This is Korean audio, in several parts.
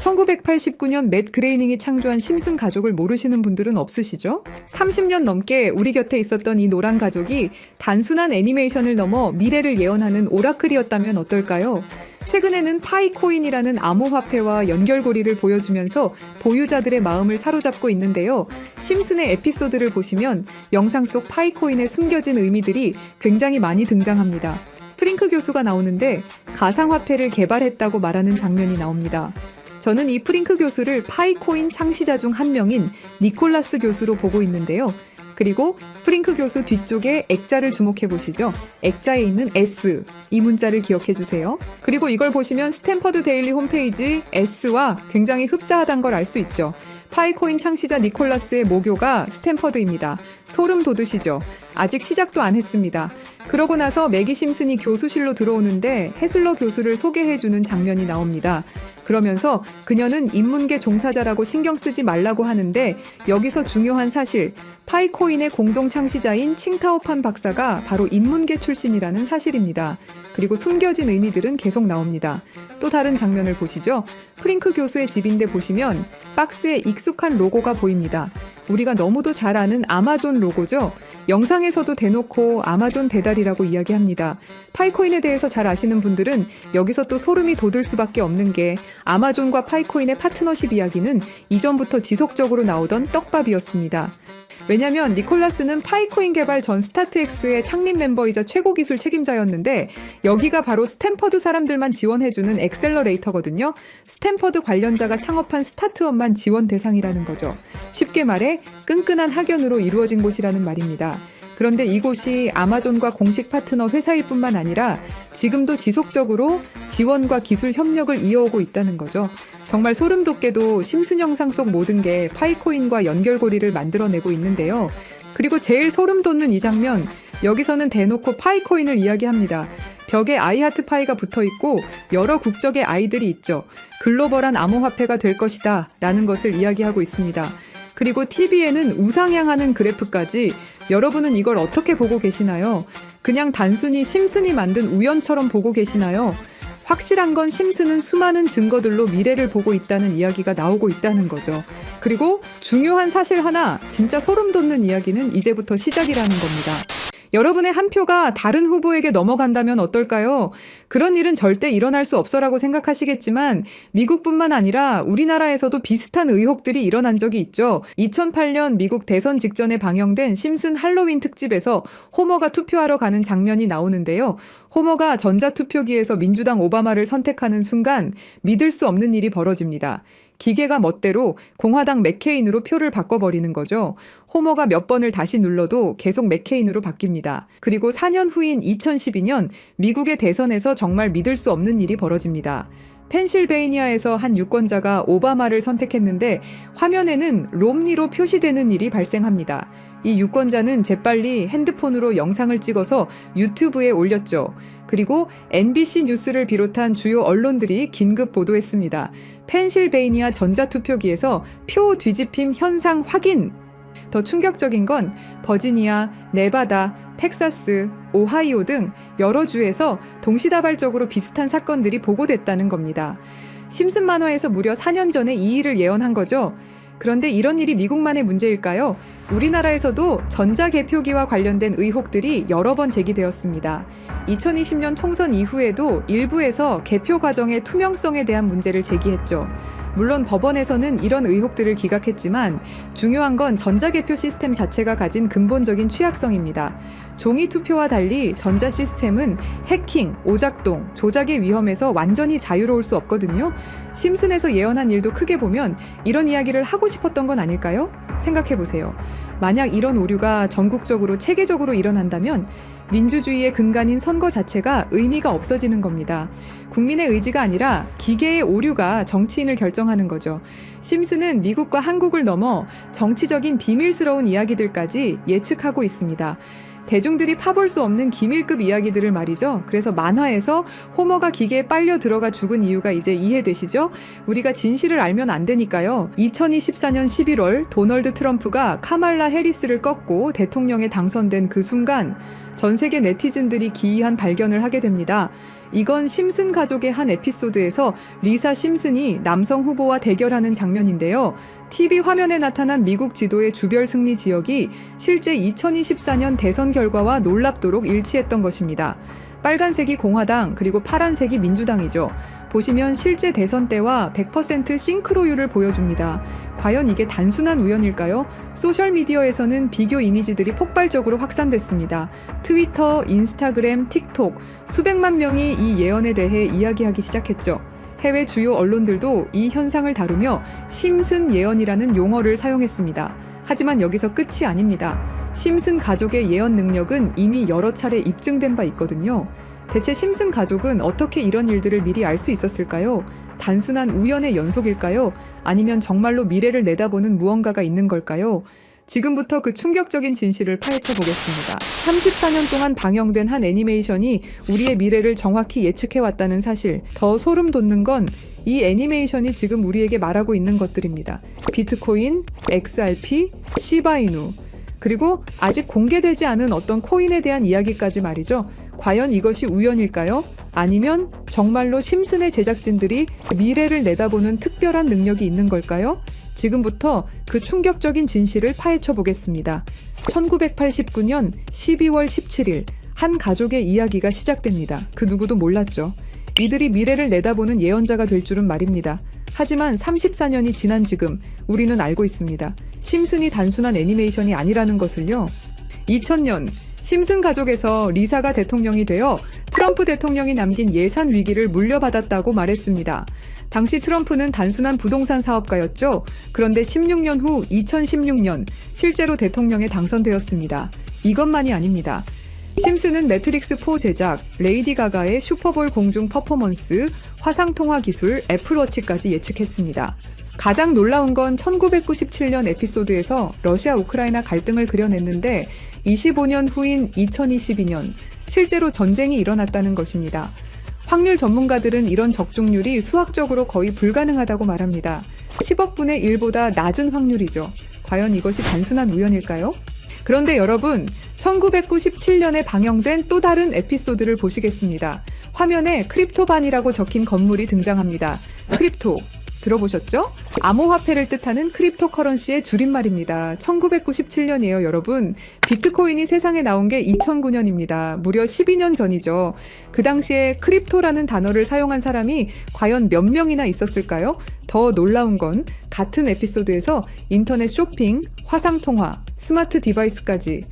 1989년 맷 그레이닝이 창조한 심슨 가족을 모르시는 분들은 없으시죠? 30년 넘게 우리 곁에 있었던 이 노란 가족이 단순한 애니메이션을 넘어 미래를 예언하는 오라클이었다면 어떨까요? 최근에는 파이코인이라는 암호화폐와 연결고리를 보여주면서 보유자들의 마음을 사로잡고 있는데요. 심슨의 에피소드를 보시면 영상 속 파이코인에 숨겨진 의미들이 굉장히 많이 등장합니다. 프링크 교수가 나오는데 가상화폐를 개발했다고 말하는 장면이 나옵니다. 저는 이 프링크 교수를 파이코인 창시자 중 한 명인 니콜라스 교수로 보고 있는데요. 그리고 프링크 교수 뒤쪽에 액자를 주목해 보시죠. 액자에 있는 S 이 문자를 기억해 주세요. 그리고 이걸 보시면 스탠퍼드 데일리 홈페이지 S와 굉장히 흡사하다는 걸알 수 있죠. 파이코인 창시자 니콜라스의 모교가 스탠퍼드입니다. 소름 돋으시죠? 아직 시작도 안 했습니다. 그러고 나서 매기 심슨이 교수실로 들어오는데 헤슬러 교수를 소개해주는 장면이 나옵니다. 그러면서 그녀는 인문계 종사자라고 신경 쓰지 말라고 하는데 여기서 중요한 사실, 파이코인의 공동 창시자인 칭타오판 박사가 바로 인문계 출신이라는 사실입니다. 그리고 숨겨진 의미들은 계속 나옵니다. 또 다른 장면을 보시죠. 프링크 교수의 집인데 보시면 박스에 익숙한 로고가 보입니다. 우리가 너무도 잘 아는 아마존 로고죠. 영상에서도 대놓고 아마존 배달이라고 이야기합니다. 파이코인에 대해서 잘 아시는 분들은 여기서 또 소름이 돋을 수밖에 없는 게 아마존과 파이코인의 파트너십 이야기는 이전부터 지속적으로 나오던 떡밥이었습니다. 왜냐면 니콜라스는 파이코인 개발 전 스타트엑스의 창립 멤버이자 최고 기술 책임자였는데 여기가 바로 스탠퍼드 사람들만 지원해주는 엑셀러레이터거든요. 스탠퍼드 관련자가 창업한 스타트업만 지원 대상이라는 거죠. 쉽게 말해 끈끈한 학연으로 이루어진 곳이라는 말입니다. 그런데 이곳이 아마존과 공식 파트너 회사일 뿐만 아니라 지금도 지속적으로 지원과 기술 협력을 이어오고 있다는 거죠. 정말 소름 돋게도 심슨 영상 속 모든 게 파이코인과 연결고리를 만들어내고 있는데요. 그리고 제일 소름 돋는 이 장면, 여기서는 대놓고 파이코인을 이야기합니다. 벽에 아이하트 파이가 붙어 있고 여러 국적의 아이들이 있죠. 글로벌한 암호화폐가 될 것이다. 라는 것을 이야기하고 있습니다. 그리고 TV에는 우상향하는 그래프까지 여러분은 이걸 어떻게 보고 계시나요? 그냥 단순히 심슨이 만든 우연처럼 보고 계시나요? 확실한 건 심슨은 수많은 증거들로 미래를 보고 있다는 이야기가 나오고 있다는 거죠. 그리고 중요한 사실 하나, 진짜 소름 돋는 이야기는 이제부터 시작이라는 겁니다. 여러분의 한 표가 다른 후보에게 넘어간다면 어떨까요? 그런 일은 절대 일어날 수 없어라고 생각하시겠지만 미국뿐만 아니라 우리나라에서도 비슷한 의혹들이 일어난 적이 있죠. 2008년 미국 대선 직전에 방영된 심슨 할로윈 특집에서 호머가 투표하러 가는 장면이 나오는데요. 호머가 전자투표기에서 민주당 오바마를 선택하는 순간 믿을 수 없는 일이 벌어집니다. 기계가 멋대로 공화당 맥케인으로 표를 바꿔버리는 거죠. 호머가 몇 번을 다시 눌러도 계속 맥케인으로 바뀝니다. 그리고 4년 후인 2012년 미국의 대선에서 정말 믿을 수 없는 일이 벌어집니다. 펜실베이니아에서 한 유권자가 오바마를 선택했는데 화면에는 롬니로 표시되는 일이 발생합니다. 이 유권자는 재빨리 핸드폰으로 영상을 찍어서 유튜브에 올렸죠. 그리고 NBC 뉴스를 비롯한 주요 언론들이 긴급 보도했습니다. 펜실베이니아 전자투표기에서 표 뒤집힘 현상 확인! 더 충격적인 건 버지니아, 네바다, 텍사스, 오하이오 등 여러 주에서 동시다발적으로 비슷한 사건들이 보고됐다는 겁니다. 심슨 만화에서 무려 4년 전에 이 일을 예언한 거죠. 그런데 이런 일이 미국만의 문제일까요? 우리나라에서도 전자 개표기와 관련된 의혹들이 여러 번 제기되었습니다. 2020년 총선 이후에도 일부에서 개표 과정의 투명성에 대한 문제를 제기했죠. 물론 법원에서는 이런 의혹들을 기각했지만 중요한 건 전자개표 시스템 자체가 가진 근본적인 취약성입니다. 종이 투표와 달리 전자 시스템은 해킹, 오작동, 조작의 위험에서 완전히 자유로울 수 없거든요. 심슨에서 예언한 일도 크게 보면 이런 이야기를 하고 싶었던 건 아닐까요? 생각해 보세요. 만약 이런 오류가 전국적으로 체계적으로 일어난다면 민주주의의 근간인 선거 자체가 의미가 없어지는 겁니다. 국민의 의지가 아니라 기계의 오류가 정치인을 결정하는 거죠. 심슨은 미국과 한국을 넘어 정치적인 비밀스러운 이야기들까지 예측하고 있습니다. 대중들이 파볼 수 없는 기밀급 이야기들을 말이죠. 그래서 만화에서 호머가 기계에 빨려 들어가 죽은 이유가 이제 이해되시죠? 우리가 진실을 알면 안 되니까요. 2024년 11월 도널드 트럼프가 카말라 해리스를 꺾고 대통령에 당선된 그 순간 전 세계 네티즌들이 기이한 발견을 하게 됩니다. 이건 심슨 가족의 한 에피소드에서 리사 심슨이 남성 후보와 대결하는 장면인데요. TV 화면에 나타난 미국 지도의 주별 승리 지역이 실제 2024년 대선 결과와 놀랍도록 일치했던 것입니다. 빨간색이 공화당, 그리고 파란색이 민주당이죠. 보시면 실제 대선 때와 100% 싱크로율을 보여줍니다. 과연 이게 단순한 우연일까요? 소셜미디어에서는 비교 이미지들이 폭발적으로 확산됐습니다. 트위터, 인스타그램, 틱톡, 수백만 명이 이 예언에 대해 이야기하기 시작했죠. 해외 주요 언론들도 이 현상을 다루며 심슨 예언이라는 용어를 사용했습니다. 하지만 여기서 끝이 아닙니다. 심슨 가족의 예언 능력은 이미 여러 차례 입증된 바 있거든요. 대체 심슨 가족은 어떻게 이런 일들을 미리 알 수 있었을까요? 단순한 우연의 연속일까요? 아니면 정말로 미래를 내다보는 무언가가 있는 걸까요? 지금부터 그 충격적인 진실을 파헤쳐 보겠습니다. 34년 동안 방영된 한 애니메이션이 우리의 미래를 정확히 예측해 왔다는 사실. 더 소름 돋는 건 이 애니메이션이 지금 우리에게 말하고 있는 것들입니다. 비트코인, XRP, 시바이누. 그리고 아직 공개되지 않은 어떤 코인에 대한 이야기까지 말이죠. 과연 이것이 우연일까요? 아니면 정말로 심슨의 제작진들이 미래를 내다보는 특별한 능력이 있는 걸까요? 지금부터 그 충격적인 진실을 파헤쳐 보겠습니다. 1989년 12월 17일 한 가족의 이야기가 시작됩니다. 그 누구도 몰랐죠. 이들이 미래를 내다보는 예언자가 될 줄은 말입니다. 하지만 34년이 지난 지금 우리는 알고 있습니다. 심슨이 단순한 애니메이션이 아니라는 것을요. 2000년 심슨 가족에서 리사가 대통령이 되어 트럼프 대통령이 남긴 예산 위기를 물려받았다고 말했습니다. 당시 트럼프는 단순한 부동산 사업가였죠. 그런데 16년 후 2016년 실제로 대통령에 당선되었습니다. 이것만이 아닙니다. 심슨은 매트릭스 4 제작, 레이디 가가의 슈퍼볼 공중 퍼포먼스, 화상통화 기술, 애플워치까지 예측했습니다. 가장 놀라운 건 1997년 에피소드에서 러시아 우크라이나 갈등을 그려냈는데 25년 후인 2022년 실제로 전쟁이 일어났다는 것입니다. 확률 전문가들은 이런 적중률이 수학적으로 거의 불가능하다고 말합니다. 10억 분의 1보다 낮은 확률이죠. 과연 이것이 단순한 우연일까요? 그런데 여러분, 1997년에 방영된 또 다른 에피소드를 보시겠습니다. 화면에 크립토반이라고 적힌 건물이 등장합니다. 크립토. 들어보셨죠? 암호화폐를 뜻하는 크립토 커런시의 줄임말입니다. 1997년이에요, 여러분. 비트코인이 세상에 나온 게 2009년입니다. 무려 12년 전이죠. 그 당시에 크립토라는 단어를 사용한 사람이 과연 몇 명이나 있었을까요? 더 놀라운 건 같은 에피소드에서 인터넷 쇼핑, 화상통화, 스마트 디바이스까지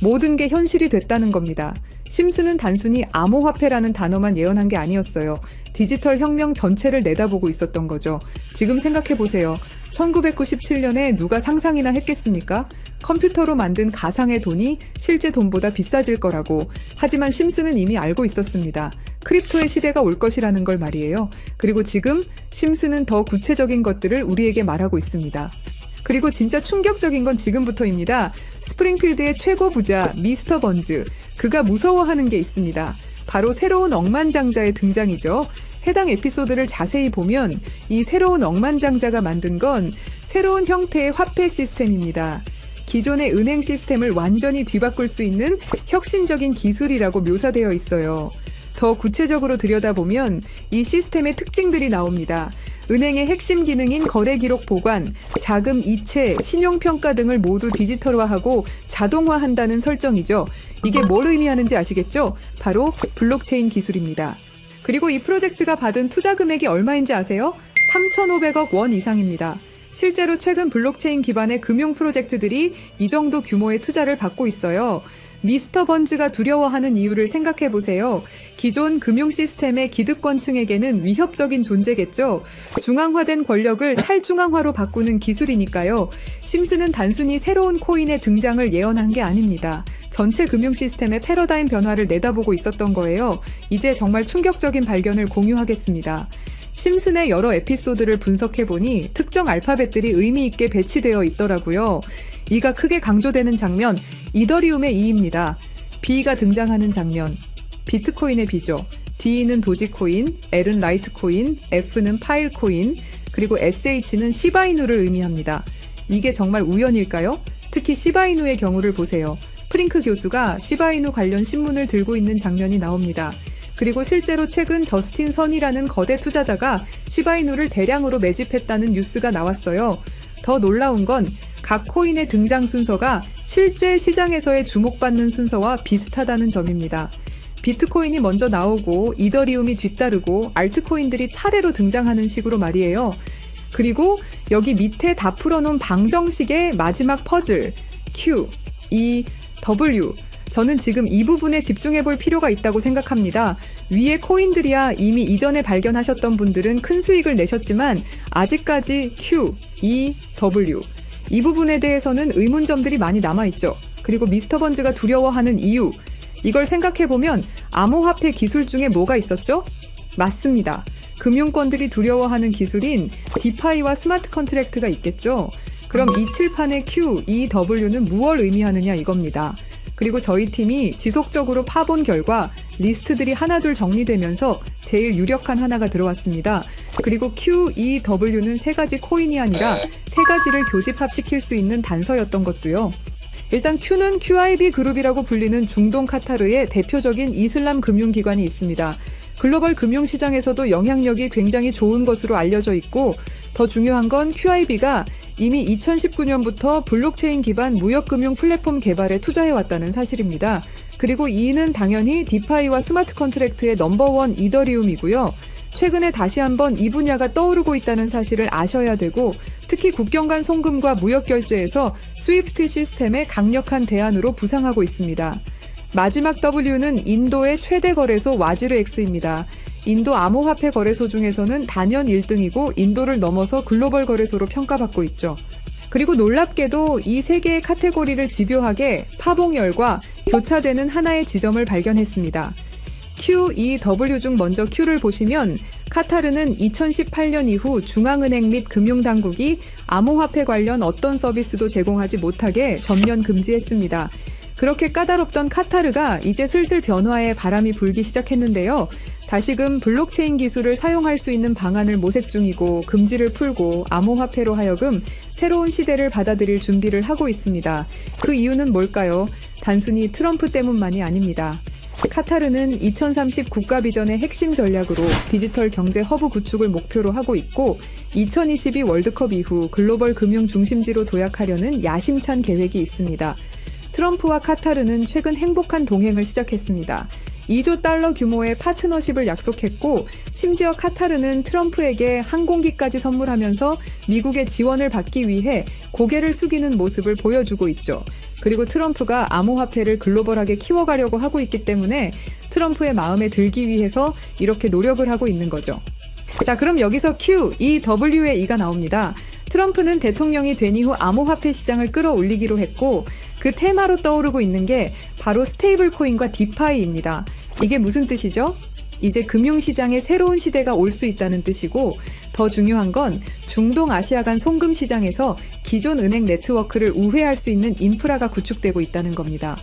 모든 게 현실이 됐다는 겁니다. 심슨은 단순히 암호화폐라는 단어만 예언한 게 아니었어요. 디지털 혁명 전체를 내다보고 있었던 거죠. 지금 생각해 보세요. 1997년에 누가 상상이나 했겠습니까? 컴퓨터로 만든 가상의 돈이 실제 돈보다 비싸질 거라고. 하지만 심슨은 이미 알고 있었습니다. 크립토의 시대가 올 것이라는 걸 말이에요. 그리고 지금 심슨은 더 구체적인 것들을 우리에게 말하고 있습니다. 그리고 진짜 충격적인 건 지금부터입니다. 스프링필드의 최고 부자 미스터 번즈. 그가 무서워하는 게 있습니다. 바로 새로운 억만장자의 등장이죠. 해당 에피소드를 자세히 보면 이 새로운 억만장자가 만든 건 새로운 형태의 화폐 시스템입니다. 기존의 은행 시스템을 완전히 뒤바꿀 수 있는 혁신적인 기술이라고 묘사되어 있어요. 더 구체적으로 들여다보면 이 시스템의 특징들이 나옵니다. 은행의 핵심 기능인 거래 기록 보관, 자금 이체, 신용평가 등을 모두 디지털화하고 자동화한다는 설정이죠. 이게 뭘 의미하는지 아시겠죠? 바로 블록체인 기술입니다. 그리고 이 프로젝트가 받은 투자 금액이 얼마인지 아세요? 3,500억 원 이상입니다. 실제로 최근 블록체인 기반의 금융 프로젝트들이 이 정도 규모의 투자를 받고 있어요. 미스터 번즈가 두려워하는 이유를 생각해 보세요. 기존 금융 시스템의 기득권층에게는 위협적인 존재겠죠. 중앙화된 권력을 탈중앙화로 바꾸는 기술이니까요. 심슨은 단순히 새로운 코인의 등장을 예언한 게 아닙니다. 전체 금융 시스템의 패러다임 변화를 내다보고 있었던 거예요. 이제 정말 충격적인 발견을 공유하겠습니다. 심슨의 여러 에피소드를 분석해보니 특정 알파벳들이 의미있게 배치되어 있더라고요. 이가 크게 강조되는 장면, 이더리움의 이입니다. B가 등장하는 장면, 비트코인의 B죠. D는 도지코인, L은 라이트코인, F는 파일코인, 그리고 SH는 시바이누를 의미합니다. 이게 정말 우연일까요? 특히 시바이누의 경우를 보세요. 프링크 교수가 시바이누 관련 신문을 들고 있는 장면이 나옵니다. 그리고 실제로 최근 저스틴 선이라는 거대 투자자가 시바이누를 대량으로 매집했다는 뉴스가 나왔어요. 더 놀라운 건 각 코인의 등장 순서가 실제 시장에서의 주목받는 순서와 비슷하다는 점입니다. 비트코인이 먼저 나오고 이더리움이 뒤따르고 알트코인들이 차례로 등장하는 식으로 말이에요. 그리고 여기 밑에 다 풀어놓은 방정식의 마지막 퍼즐 Q, E, W 저는 지금 이 부분에 집중해 볼 필요가 있다고 생각합니다. 위에 코인들이야 이미 이전에 발견하셨던 분들은 큰 수익을 내셨지만 아직까지 Q, E, W 이 부분에 대해서는 의문점들이 많이 남아있죠. 그리고 미스터 번즈가 두려워하는 이유 이걸 생각해 보면 암호화폐 기술 중에 뭐가 있었죠? 맞습니다. 금융권들이 두려워하는 기술인 디파이와 스마트 컨트랙트가 있겠죠. 그럼 이 칠판의 Q, E, W는 무엇을 의미하느냐 이겁니다. 그리고 저희 팀이 지속적으로 파본 결과 리스트들이 하나둘 정리되면서 제일 유력한 하나가 들어왔습니다. 그리고 Q, E, W는 세 가지 코인이 아니라 세 가지를 교집합시킬 수 있는 단서였던 것도요. 일단 Q는 QIB 그룹이라고 불리는 중동 카타르의 대표적인 이슬람 금융기관이 있습니다. 글로벌 금융시장에서도 영향력이 굉장히 좋은 것으로 알려져 있고 더 중요한 건 QIB가 이미 2019년부터 블록체인 기반 무역금융 플랫폼 개발에 투자해왔다는 사실입니다. 그리고 이는 당연히 디파이와 스마트 컨트랙트의 넘버원 이더리움이고요. 최근에 다시 한번 이 분야가 떠오르고 있다는 사실을 아셔야 되고 특히 국경 간 송금과 무역 결제에서 스위프트 시스템의 강력한 대안으로 부상하고 있습니다. 마지막 W는 인도의 최대 거래소 와지르엑스입니다. 인도 암호화폐 거래소 중에서는 단연 1등이고 인도를 넘어서 글로벌 거래소로 평가받고 있죠. 그리고 놀랍게도 이 세 개의 카테고리를 집요하게 파봉열과 교차되는 하나의 지점을 발견했습니다. Q, E, W 중 먼저 Q를 보시면 카타르는 2018년 이후 중앙은행 및 금융당국이 암호화폐 관련 어떤 서비스도 제공하지 못하게 전면 금지했습니다. 그렇게 까다롭던 카타르가 이제 슬슬 변화의 바람이 불기 시작했는데요. 다시금 블록체인 기술을 사용할 수 있는 방안을 모색 중이고 금지를 풀고 암호화폐로 하여금 새로운 시대를 받아들일 준비를 하고 있습니다. 그 이유는 뭘까요? 단순히 트럼프 때문만이 아닙니다. 카타르는 2030 국가 비전의 핵심 전략으로 디지털 경제 허브 구축을 목표로 하고 있고 2022 월드컵 이후 글로벌 금융 중심지로 도약하려는 야심찬 계획이 있습니다. 트럼프와 카타르는 최근 행복한 동행을 시작했습니다. 2조 달러 규모의 파트너십을 약속했고 심지어 카타르는 트럼프에게 항공기까지 선물하면서 미국의 지원을 받기 위해 고개를 숙이는 모습을 보여주고 있죠. 그리고 트럼프가 암호화폐를 글로벌하게 키워가려고 하고 있기 때문에 트럼프의 마음에 들기 위해서 이렇게 노력을 하고 있는 거죠. 자, 그럼 여기서 Q, E, W의 E가 나옵니다. 트럼프는 대통령이 된 이후 암호화폐 시장을 끌어올리기로 했고 그 테마로 떠오르고 있는 게 바로 스테이블 코인과 디파이입니다. 이게 무슨 뜻이죠? 이제 금융시장에 새로운 시대가 올 수 있다는 뜻이고 더 중요한 건 중동 아시아 간 송금 시장에서 기존 은행 네트워크를 우회할 수 있는 인프라가 구축되고 있다는 겁니다.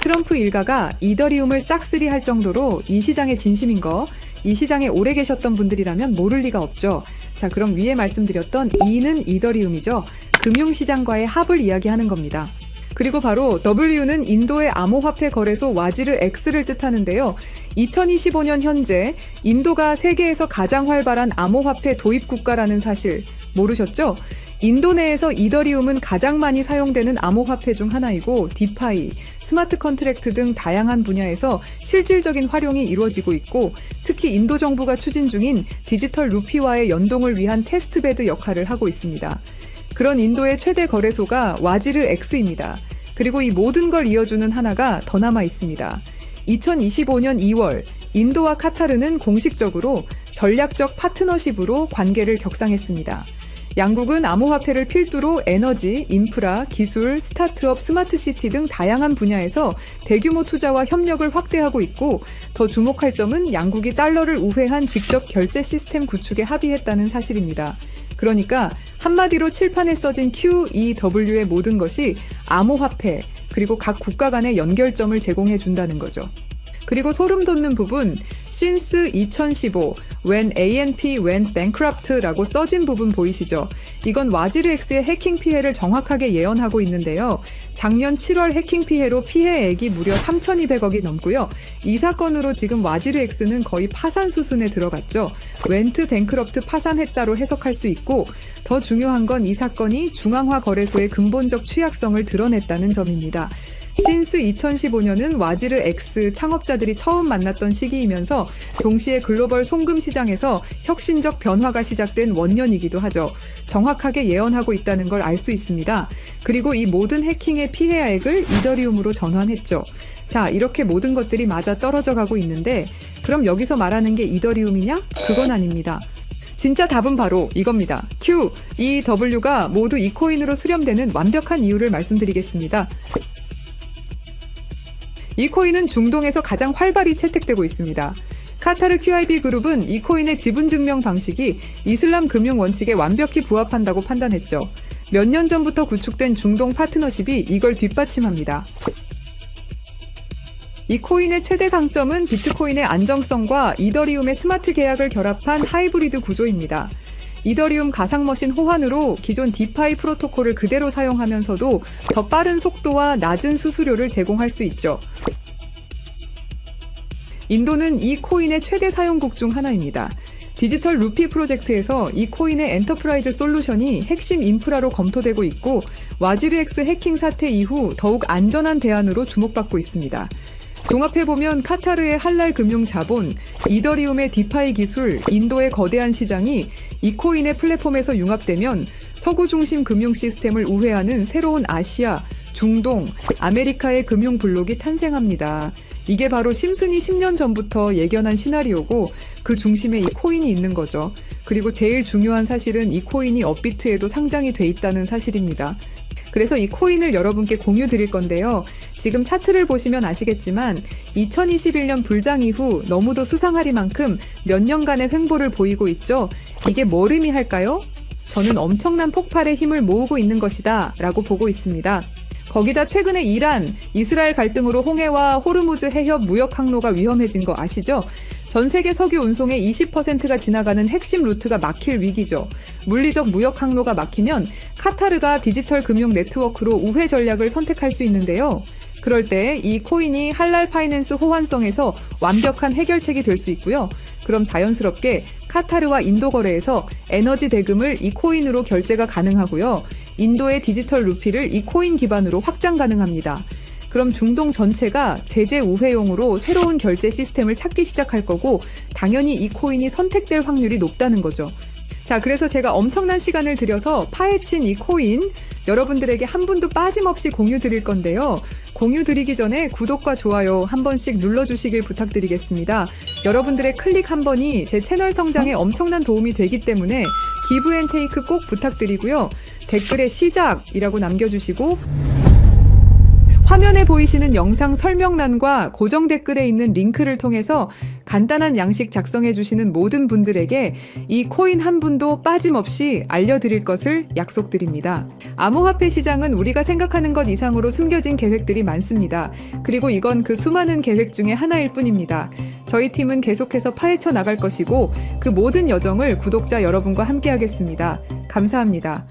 트럼프 일가가 이더리움을 싹쓸이 할 정도로 이 시장의 진심인 거, 이 시장에 오래 계셨던 분들이라면 모를 리가 없죠. 자, 그럼 위에 말씀드렸던 E는 이더리움이죠. 금융시장과의 합을 이야기하는 겁니다. 그리고 바로 W는 인도의 암호화폐 거래소 와지르 X를 뜻하는데요. 2025년 현재 인도가 세계에서 가장 활발한 암호화폐 도입 국가라는 사실 모르셨죠? 인도 내에서 이더리움은 가장 많이 사용되는 암호화폐 중 하나이고 디파이, 스마트 컨트랙트 등 다양한 분야에서 실질적인 활용이 이루어지고 있고 특히 인도 정부가 추진 중인 디지털 루피와의 연동을 위한 테스트베드 역할을 하고 있습니다. 그런 인도의 최대 거래소가 와지르 X입니다. 그리고 이 모든 걸 이어주는 하나가 더 남아 있습니다. 2025년 2월 인도와 카타르는 공식적으로 전략적 파트너십으로 관계를 격상했습니다. 양국은 암호화폐를 필두로 에너지, 인프라, 기술, 스타트업, 스마트시티 등 다양한 분야에서 대규모 투자와 협력을 확대하고 있고 더 주목할 점은 양국이 달러를 우회한 직접 결제 시스템 구축에 합의했다는 사실입니다. 그러니까 한마디로 칠판에 써진 Q, E, W의 모든 것이 암호화폐 그리고 각 국가 간의 연결점을 제공해 준다는 거죠. 그리고 소름 돋는 부분 since 2015 when ANP went bankrupt라고 써진 부분 보이시죠? 이건 와지르엑스의 해킹 피해를 정확하게 예언하고 있는데요. 작년 7월 해킹 피해로 피해액이 무려 3,200억이 넘고요. 이 사건으로 지금 와지르엑스는 거의 파산 수순에 들어갔죠. 웬트 뱅크럽트 파산했다로 해석할 수 있고 더 중요한 건 이 사건이 중앙화 거래소의 근본적 취약성을 드러냈다는 점입니다. 신스 2015년은 와지르 X 창업자들이 처음 만났던 시기이면서 동시에 글로벌 송금 시장에서 혁신적 변화가 시작된 원년이기도 하죠. 정확하게 예언하고 있다는 걸 알 수 있습니다. 그리고 이 모든 해킹의 피해액을 이더리움으로 전환했죠. 자, 이렇게 모든 것들이 맞아 떨어져 가고 있는데 그럼 여기서 말하는 게 이더리움이냐? 그건 아닙니다. 진짜 답은 바로 이겁니다. Q, E, W가 모두 이 코인으로 수렴되는 완벽한 이유를 말씀드리겠습니다. 이 코인은 중동에서 가장 활발히 채택되고 있습니다. 카타르 QIB 그룹은 이 코인의 지분 증명 방식이 이슬람 금융 원칙에 완벽히 부합한다고 판단했죠. 몇 년 전부터 구축된 중동 파트너십이 이걸 뒷받침합니다. 이 코인의 최대 강점은 비트코인의 안정성과 이더리움의 스마트 계약을 결합한 하이브리드 구조입니다. 이더리움 가상머신 호환으로 기존 디파이 프로토콜을 그대로 사용하면서도 더 빠른 속도와 낮은 수수료를 제공할 수 있죠. 인도는 이 코인의 최대 사용국 중 하나입니다. 디지털 루피 프로젝트에서 이 코인의 엔터프라이즈 솔루션이 핵심 인프라로 검토되고 있고 와지르엑스 해킹 사태 이후 더욱 안전한 대안으로 주목받고 있습니다. 종합해보면 카타르의 할랄 금융 자본, 이더리움의 디파이 기술, 인도의 거대한 시장이 이 코인의 플랫폼에서 융합되면 서구 중심 금융 시스템을 우회하는 새로운 아시아, 중동, 아메리카의 금융 블록이 탄생합니다. 이게 바로 심슨이 10년 전부터 예견한 시나리오고 그 중심에 이 코인이 있는 거죠. 그리고 제일 중요한 사실은 이 코인이 업비트에도 상장이 돼 있다는 사실입니다. 그래서 이 코인을 여러분께 공유 드릴 건데요. 지금 차트를 보시면 아시겠지만 2021년 불장 이후 너무도 수상하리만큼 몇 년간의 횡보를 보이고 있죠. 이게 뭘 의미할까요? 저는 엄청난 폭발의 힘을 모으고 있는 것이다 라고 보고 있습니다. 거기다 최근에 이란, 이스라엘 갈등으로 홍해와 호르무즈 해협 무역 항로가 위험해진 거 아시죠? 전 세계 석유 운송의 20%가 지나가는 핵심 루트가 막힐 위기죠. 물리적 무역 항로가 막히면 카타르가 디지털 금융 네트워크로 우회 전략을 선택할 수 있는데요. 그럴 때 이 코인이 할랄 파이낸스 호환성에서 완벽한 해결책이 될 수 있고요. 그럼 자연스럽게 카타르와 인도 거래에서 에너지 대금을 이 코인으로 결제가 가능하고요. 인도의 디지털 루피를 이 코인 기반으로 확장 가능합니다. 그럼 중동 전체가 제재 우회용으로 새로운 결제 시스템을 찾기 시작할 거고 당연히 이 코인이 선택될 확률이 높다는 거죠. 자, 그래서 제가 엄청난 시간을 들여서 파헤친 이 코인 여러분들에게 한 분도 빠짐없이 공유 드릴 건데요. 공유 드리기 전에 구독과 좋아요 한 번씩 눌러주시길 부탁드리겠습니다. 여러분들의 클릭 한 번이 제 채널 성장에 엄청난 도움이 되기 때문에 기브 앤 테이크 꼭 부탁드리고요. 댓글에 시작이라고 남겨주시고 화면에 보이시는 영상 설명란과 고정 댓글에 있는 링크를 통해서 간단한 양식 작성해 주시는 모든 분들에게 이 코인 한 분도 빠짐없이 알려드릴 것을 약속드립니다. 암호화폐 시장은 우리가 생각하는 것 이상으로 숨겨진 계획들이 많습니다. 그리고 이건 그 수많은 계획 중에 하나일 뿐입니다. 저희 팀은 계속해서 파헤쳐 나갈 것이고 그 모든 여정을 구독자 여러분과 함께 하겠습니다. 감사합니다.